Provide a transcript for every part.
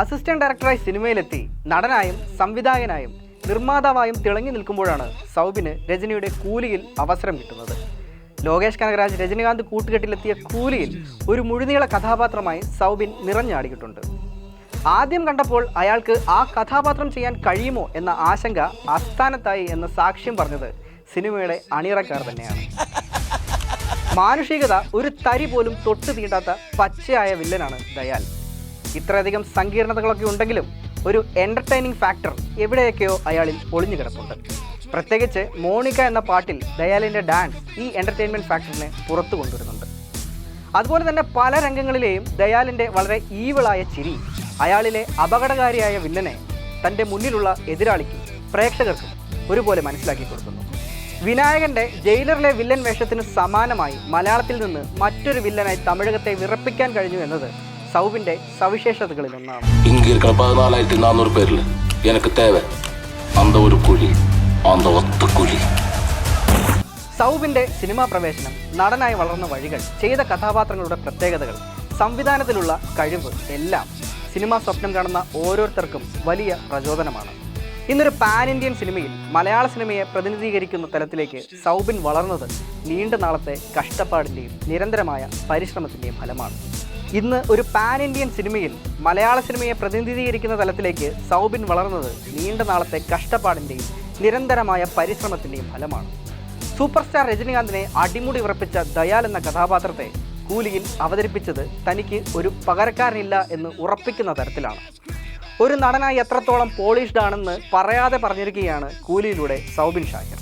Assistant ഡയറക്ടറായി സിനിമയിലെത്തി. നടനായും സംവിധായകനായും നിർമ്മാതാവായും തിളങ്ങി നിൽക്കുമ്പോഴാണ് സൗബിന് രജനിയുടെ കൂലിയിൽ അവസരം കിട്ടുന്നത്. ലോകേഷ് കനകരാജ് രജനികാന്ത് കൂട്ടുകെട്ടിലെത്തിയ കൂലിയിൽ ഒരു മുഴുനീള കഥാപാത്രമായി സൗബിൻ നിറഞ്ഞാടിയിട്ടുണ്ട്. ആദ്യം കണ്ടപ്പോൾ അയാൾക്ക് ആ കഥാപാത്രം ചെയ്യാൻ കഴിയുമോ എന്ന ആശങ്ക അസ്ഥാനത്തായി എന്ന സാക്ഷ്യം പറഞ്ഞത് സിനിമയുടെ അണിയറക്കാർ തന്നെയാണ്. മാനുഷികത ഒരു തരി പോലും തൊട്ട് തീണ്ടാത്ത പച്ചയായ വില്ലനാണ് ദയാൽ. ഇത്രയധികം സങ്കീർണതകളൊക്കെ ഉണ്ടെങ്കിലും ഒരു എന്റർടൈനിങ് ഫാക്ടർ എവിടെയൊക്കെയോ അയാളിൽ ഒളിഞ്ഞു കിടപ്പുണ്ട്. പ്രത്യേകിച്ച് മോണിക്ക എന്ന പാട്ടിൽ ദയാലിന്റെ ഡാൻസ് ഈ എന്റർടൈൻമെന്റ് ഫാക്ടറിനെ പുറത്തു കൊണ്ടുവരുന്നുണ്ട്. അതുപോലെ തന്നെ പല രംഗങ്ങളിലെയും ദയാലിന്റെ വളരെ ഈവിളായ ചിരി അയാളിലെ അപകടകാരിയായ വില്ലനെ തന്റെ മുന്നിലുള്ള എതിരാളിക്കും പ്രേക്ഷകർക്കും ഒരുപോലെ മനസ്സിലാക്കി കൊടുക്കുന്നു. വിനായകന്റെ ജയിലറിലെ വില്ലൻ വേഷത്തിന് സമാനമായി മലയാളത്തിൽ നിന്ന് മറ്റൊരു വില്ലനായി തമിഴകത്തെ വിറപ്പിക്കാൻ കഴിഞ്ഞു എന്നത് സൗബിന്റെ സവിശേഷതകളിൽ ഒന്നാണ്. ഇങ്ങിരിക്കണ പതിനാലായിരത്തി നാനൂറ് പേരിൽ എനിക്ക് ഒരു കുഴി കുഴി. സൗബിന്റെ സിനിമാ പ്രവേശനം നടനായി വളർന്ന വഴികൾ ചെയ്ത കഥാപാത്രങ്ങളുടെ പ്രത്യേകതകൾ സംവിധാനത്തിലുള്ള കഴിവ് എല്ലാം സിനിമാ സ്വപ്നം കാണുന്ന ഓരോരുത്തർക്കും വലിയ പ്രചോദനമാണ്. ഇന്നൊരു പാൻ ഇന്ത്യൻ സിനിമയിൽ മലയാള സിനിമയെ പ്രതിനിധീകരിക്കുന്ന തലത്തിലേക്ക് സൗബിൻ വളർന്നത് നീണ്ട നാളത്തെ കഷ്ടപ്പാടിന്റെയും നിരന്തരമായ പരിശ്രമത്തിന്റെയും ഫലമാണ്. ഇന്ന് ഒരു പാൻ ഇന്ത്യൻ സിനിമയിൽ മലയാള സിനിമയെ പ്രതിനിധീകരിക്കുന്ന തലത്തിലേക്ക് സൗബിൻ വളർന്നത് നീണ്ട നാളത്തെ കഷ്ടപ്പാടിന്റെയും നിരന്തരമായ പരിശ്രമത്തിന്റെയും ഫലമാണ്. സൂപ്പർ സ്റ്റാർ രജനീകാന്തിനെ അടിമുടി ഉറപ്പിച്ച ദയാൽ എന്ന കഥാപാത്രത്തെ കൂലിയിൽ അവതരിപ്പിച്ചത് തനിക്ക് ഒരു പകരക്കാരനില്ല എന്ന് ഉറപ്പിക്കുന്ന തരത്തിലാണ്. ഒരു നടനായി എത്രത്തോളം പോളിഷ്ഡ് ആണെന്ന് പറയാതെ പറഞ്ഞിരിക്കുകയാണ് കൂലിയിലൂടെ സൗബിൻ ഷാഹിർ.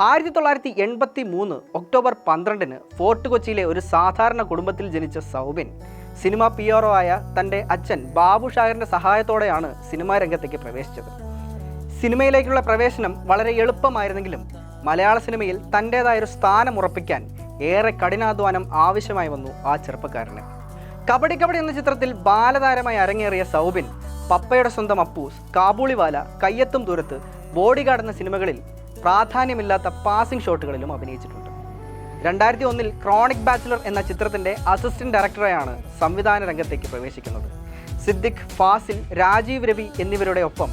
ആയിരത്തി തൊള്ളായിരത്തി എൺപത്തി മൂന്ന് ഒക്ടോബർ പന്ത്രണ്ടിന് ഫോർട്ട് കൊച്ചിയിലെ ഒരു സാധാരണ കുടുംബത്തിൽ ജനിച്ച സൗബിൻ. സിനിമ പി ആയ തന്റെ അച്ഛൻ ബാബു ഷാഹിറിന്റെ സഹായത്തോടെയാണ് സിനിമാ രംഗത്തേക്ക് പ്രവേശിച്ചത്. സിനിമയിലേക്കുള്ള പ്രവേശനം വളരെ എളുപ്പമായിരുന്നെങ്കിലും മലയാള സിനിമയിൽ തന്റേതായൊരു സ്ഥാനം ഉറപ്പിക്കാൻ ഏറെ കഠിനാധ്വാനം ആവശ്യമായി വന്നു ആ ചെറുപ്പക്കാരന്. കബഡി കബഡി എന്ന ചിത്രത്തിൽ ബാലതാരമായി അരങ്ങേറിയ സൗബിൻ പപ്പയുടെ സ്വന്തം അപ്പൂസ് കാബൂളിവാല കയ്യെത്തും ദൂരത്ത് ബോഡിഗാർഡ് എന്ന സിനിമകളിൽ പ്രാധാന്യമില്ലാത്ത പാസിംഗ് ഷോട്ടുകളിലും അഭിനയിച്ചിട്ടുണ്ട്. രണ്ടായിരത്തി ഒന്നിൽ ക്രോണിക് ബാച്ചിലർ എന്ന ചിത്രത്തിന്റെ അസിസ്റ്റന്റ് ഡയറക്ടറെയാണ് സംവിധാന രംഗത്തേക്ക് പ്രവേശിക്കുന്നത്. സിദ്ദിഖ് ഫാസിൽ രാജീവ് രവി എന്നിവരുടെ ഒപ്പം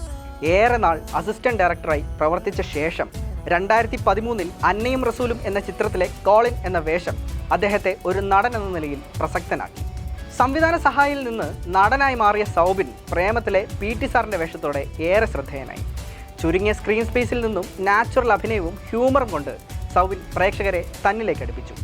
ഏറെ നാൾ അസിസ്റ്റന്റ് ഡയറക്ടറായി പ്രവർത്തിച്ച ശേഷം രണ്ടായിരത്തി പതിമൂന്നിൽ അന്നയും റസൂലും എന്ന ചിത്രത്തിലെ കോളിൻ എന്ന വേഷം അദ്ദേഹത്തെ ഒരു നടൻ എന്ന നിലയിൽ പ്രസക്തനാക്കി. സംവിധാന സഹായിയിൽ നിന്ന് നടനായി മാറിയ സൗബിൻ പ്രേമത്തിലെ പി ടി സാറിന്റെ വേഷത്തോടെ ഏറെ ശ്രദ്ധേയനായി. ചുരുങ്ങിയ സ്ക്രീൻ സ്പേസിൽ നിന്നും നാച്ചുറൽ അഭിനയവും ഹ്യൂമറും കൊണ്ട് സൗബിൻ പ്രേക്ഷകരെ തന്നിലേക്ക് അടുപ്പിച്ചു.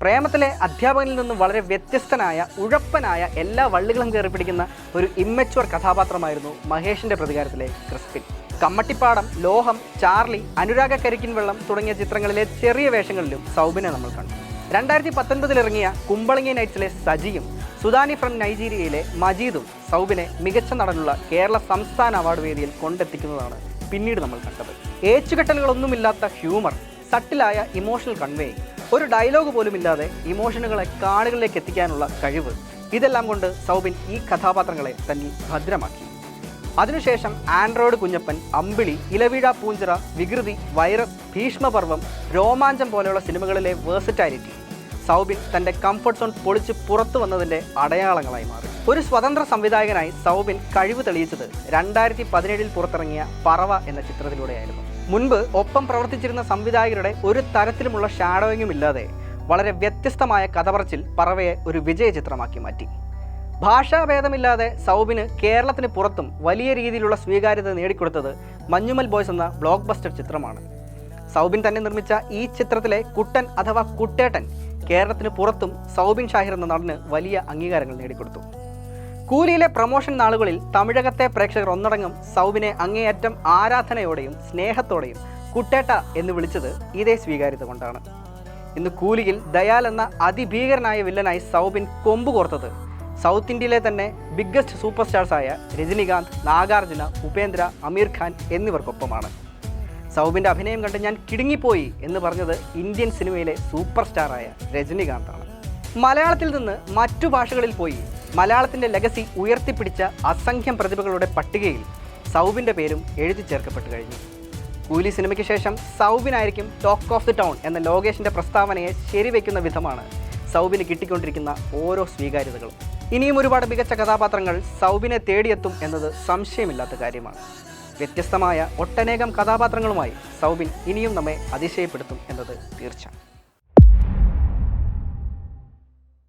പ്രേമത്തിലെ അധ്യാപകനിൽ നിന്നും വളരെ വ്യത്യസ്തനായ ഉഴപ്പനായ എല്ലാ വള്ളികളും കയറി പിടിക്കുന്ന ഒരു ഇമ്മച്വർ കഥാപാത്രമായിരുന്നു മഹേഷിന്റെ പ്രതികാരത്തിലെ ക്രിസ്പിൻ. കമ്മട്ടിപ്പാടം ലോഹം ചാർലി അനുരാഗ കരിക്കിൻ വെള്ളം തുടങ്ങിയ ചിത്രങ്ങളിലെ ചെറിയ വേഷങ്ങളിലും സൗബിനെ നമ്മൾ കണ്ടു. രണ്ടായിരത്തി പത്തൊൻപതിൽ ഇറങ്ങിയ കുമ്പളങ്ങി നൈറ്റ്സിലെ സജിയും സുദാനി ഫ്രം നൈജീരിയയിലെ മജീദും സൗബിനെ മികച്ച നടനുള്ള കേരള സംസ്ഥാന അവാർഡ് വേദിയിൽ കൊണ്ടെത്തിക്കുന്നതാണ് പിന്നീട് നമ്മൾ കണ്ടത്. ഏച്ചുകെട്ടലുകളൊന്നുമില്ലാത്ത ഹ്യൂമർ സട്ടിലായ ഇമോഷണൽ കൺവേ ഒരു ഡയലോഗ് പോലും ഇല്ലാതെ ഇമോഷനുകളെ കാണികളിലേക്ക് എത്തിക്കാനുള്ള കഴിവ്. ഇതെല്ലാം കൊണ്ട് സൗബിൻ ഈ കഥാപാത്രങ്ങളെ തന്നിൽ ഭദ്രമാക്കി. അതിനുശേഷം ആൻഡ്രോയിഡ് കുഞ്ഞപ്പൻ അമ്പിളി ഇലവീഴ പൂഞ്ചിറ വികൃതി വൈറസ് ഭീഷ്മപർവം രോമാഞ്ചം പോലെയുള്ള സിനിമകളിലെ വേഴ്സറ്റാലിറ്റി സൗബിൻ തന്റെ കംഫർട്ട് സോൺ പൊളിച്ച് പുറത്തു വന്നതിന്റെ അടയാളങ്ങളായി മാറി. ഒരു സ്വതന്ത്ര സംവിധായകനായി സൗബിൻ കഴിവ് തെളിയിച്ചത് രണ്ടായിരത്തി പതിനേഴിൽ പുറത്തിറങ്ങിയ പറവ എന്ന ചിത്രത്തിലൂടെയായിരുന്നു. മുൻപ് ഒപ്പം പ്രവർത്തിച്ചിരുന്ന സംവിധായകരുടെ ഒരു തരത്തിലുമുള്ള ഷാഡോയിങ്ങും ഇല്ലാതെ വളരെ വ്യത്യസ്തമായ കഥപറച്ചിൽ പറവയെ ഒരു വിജയ ചിത്രമാക്കി മാറ്റി. ഭാഷാഭേദമില്ലാതെ സൗബിന് കേരളത്തിന് പുറത്തും വലിയ രീതിയിലുള്ള സ്വീകാര്യത നേടിക്കൊടുത്തത് മഞ്ഞുമൽ ബോയ്സ് എന്ന ബ്ലോക്ക് ബസ്റ്റർ ചിത്രമാണ്. സൗബിൻ തന്നെ നിർമ്മിച്ച ഈ ചിത്രത്തിലെ കുട്ടൻ അഥവാ കുട്ടേട്ടൻ കേരളത്തിന് പുറത്തും സൗബിൻ ഷാഹിർ എന്ന നടന് വലിയ അംഗീകാരങ്ങൾ നേടിക്കൊടുത്തു. കൂലിയിലെ പ്രൊമോഷൻ നാളുകളിൽ തമിഴകത്തെ പ്രേക്ഷകർ ഒന്നടങ്കം സൗബിനെ അങ്ങേയറ്റം ആരാധനയോടെയും സ്നേഹത്തോടെയും കുട്ടേട്ട എന്ന് വിളിച്ചത് ഇതേ സ്വീകാര്യത കൊണ്ടാണ്. ഇന്ന് കൂലിയിൽ ദയാൽ എന്ന അതിഭീകരനായ വില്ലനായി സൗബിൻ കൊമ്പ് കോർത്തത് സൗത്ത് ഇന്ത്യയിലെ തന്നെ ബിഗ്ഗസ്റ്റ് സൂപ്പർ സ്റ്റാർസായ രജനികാന്ത് നാഗാർജുന ഉപേന്ദ്ര അമീർ ഖാൻ എന്നിവർക്കൊപ്പമാണ്. സൗബിന്റെ അഭിനയം കണ്ട് ഞാൻ കിടുങ്ങിപ്പോയി എന്ന് പറഞ്ഞത് ഇന്ത്യൻ സിനിമയിലെ സൂപ്പർ സ്റ്റാറായ രജനികാന്താണ്. മലയാളത്തിൽ നിന്ന് മറ്റു ഭാഷകളിൽ പോയി മലയാളത്തിന്റെ ലെഗസി ഉയർത്തിപ്പിടിച്ച അസംഖ്യം പ്രതിഭകളുടെ പട്ടികയിൽ സൗബിന്റെ പേരും എഴുതി ചേർക്കപ്പെട്ടു കഴിഞ്ഞു. കൂലി സിനിമയ്ക്ക് ശേഷം സൗബിനായിരിക്കും ടോക്ക് ഓഫ് ദി ടൗൺ എന്ന ലോകേഷിന്റെ പ്രസ്താവനയെ ശരിവെക്കുന്ന വിധമാണ് സൗബിന് കിട്ടിക്കൊണ്ടിരിക്കുന്ന ഓരോ സ്വീകാര്യതകളും. ഇനിയും ഒരുപാട് മികച്ച കഥാപാത്രങ്ങൾ സൗബിനെ തേടിയെത്തും എന്നത് സംശയമില്ലാത്ത കാര്യമാണ്. വ്യത്യസ്തമായ ഒട്ടനേകം കഥാപാത്രങ്ങളുമായി സൗബിൻ ഇനിയും നമ്മെ അതിശയപ്പെടുത്തും എന്നത് തീർച്ച